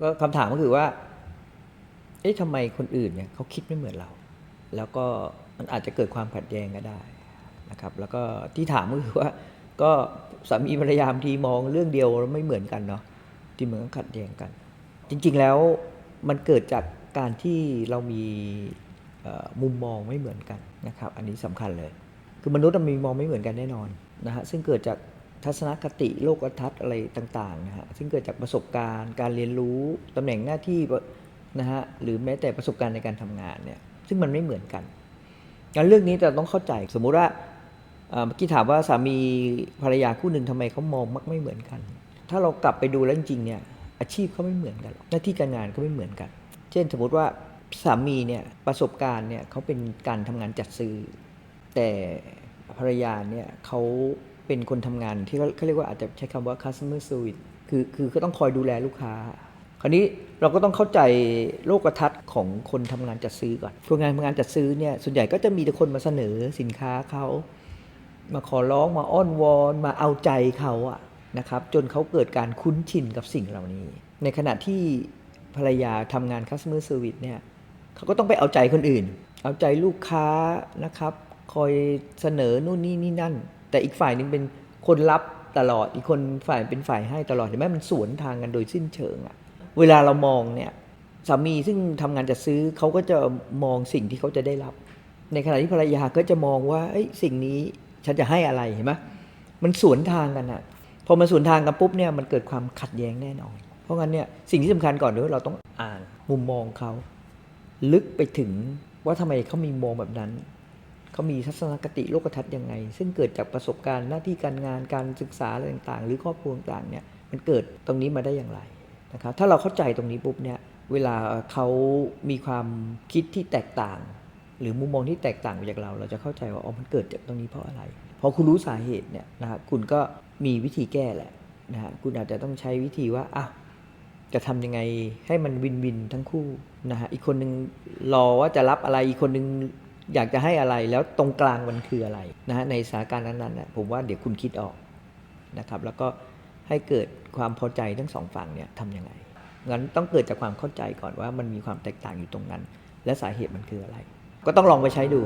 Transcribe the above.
ก็คำถามก็คือว่า เอ๊ะทำไมคนอื่นเนี่ยเขาคิดไม่เหมือนเรา แล้วก็มันอาจจะเกิดความขัดแย้งก็ได้นะครับ แล้วก็ที่ถามก็คือว่า ก็สามีภรรยาบางทีมองเรื่องเดียวแล้วไม่เหมือนกันเนาะที่เหมือนขัดแย้งกัน จริง ๆแล้วมันเกิดจากการที่เรามีมุมมองไม่เหมือนกันนะครับ อันนี้สำคัญเลย คือมนุษย์มันมีมองไม่เหมือนกันแน่นอนนะฮะซึ่งเกิดจาก ทัศนคติโลกทัศน์อะไรต่างๆนะฮะซึ่งเกิดจากประสบการณ์การเรียนรู้ตำแหน่งหน้าที่นะฮะหรือแม้แต่ประสบการณ์ในการทำงานเนี่ยซึ่งมันไม่เหมือนกันงั้นเรื่องนี้เราต้องเข้าใจสมมุติว่าเมื่อกี้ถามว่าสามีภรรยาคู่หนึ่งทำไมเขามองมักไม่เหมือนกัน ถ้าเรากลับไปดูแล้วจริงๆเนี่ยอาชีพเขาไม่เหมือนกันหน้าที่การงานก็ไม่เหมือนกัน เช่นสมมติว่าสามีเนี่ยประสบการณ์เนี่ยเขาเป็นการทำงานจัดซื้อ แต่ภรรยาเนี่ยเขา เป็นคนทำงานที่เขาเขาเรียกว่าอาจจะใช้คำว่า customer service คือคือก็ต้องคอยดูแลลูกค้า คราวนี้เราก็ต้องเข้าใจโลกทัศน์ของคนทำงานจัดซื้อก่อนคนงานทำงานจัดซื้อเนี่ยส่วนใหญ่ก็จะมีแต่คนมาเสนอสินค้าเขามาขอร้องมาอ้อนวอนมาเอาใจเขาอะนะครับจนเขาเกิดการคุ้นชินกับสิ่งเหล่านี้ ในขณะที่ภรรยาทำงาน customer service เนี่ยเขาก็ต้องไปเอาใจคนอื่น เอาใจลูกค้านะครับ คอยเสนอนู่นนี่นี่นั่น แต่อีกฝ่ายหนึงเป็นคนรับตลอด อีกคนฝ่ายเป็นฝ่ายให้ตลอดเห็นไหมมันสวนทางกันโดยสิ้นเชิงอะเวลาเรามองเนี่ยสามีซึ่งทำงานจะซื้อเขาก็จะมองสิ่งที่เขาจะได้รับ ในขณะที่ภรรยาก็จะมองว่าอ้สิ่งนี้ฉันจะให้อะไรเห็นไหมมันสวนทางกันอะพอมันสวนทางกันปุ๊บเนี่ยมันเกิดความขัดแย้งแน่นอน เพราะงั้นเนี่ยสิ่งที่สำคัญก่อนคือเราต้องอ่านมุมมองเขาลึกไปถึงว่าทำไมเขามีมองแบบนั้น เขามีทัศนคติโลกทัศน์ยังไง ซึ่งเกิดจากประสบการณ์หน้าที่การงานการศึกษาอะไรต่างๆ หรือครอบครัวต่างๆเนี่ยมันเกิดตรงนี้มาได้อย่างไรนะครับถ้าเราเข้าใจตรงนี้ปุ๊บเนี่ยเวลาเขามีความคิดที่แตกต่าง หรือมุมมองที่แตกต่างจากเรา เราจะเข้าใจว่าอ๋อมันเกิดจากตรงนี้เพราะอะไรพอคุณรู้สาเหตุเนี่ยนะฮะคุณก็มีวิธีแก้แหละนะฮะคุณอาจจะต้องใช้วิธีว่าอะจะทำยังไงให้มันวินวินทั้งคู่นะฮะอีกคนนึงรอว่าจะรับอะไรอีกคนนึง อยากจะให้อะไรแล้วตรงกลางมันคืออะไรนะฮะในสถานการณ์นั้นๆนะผมว่าเดี๋ยวคุณคิดออกนะครับแล้วก็ให้เกิดความพอใจทั้งสองฝั่งเนี่ยทำยังไงงั้นต้องเกิดจากความเข้าใจก่อนว่ามันมีความแตกต่างอยู่ตรงนั้น และสาเหตุมันคืออะไร ก็ต้องลองไปใช้ดู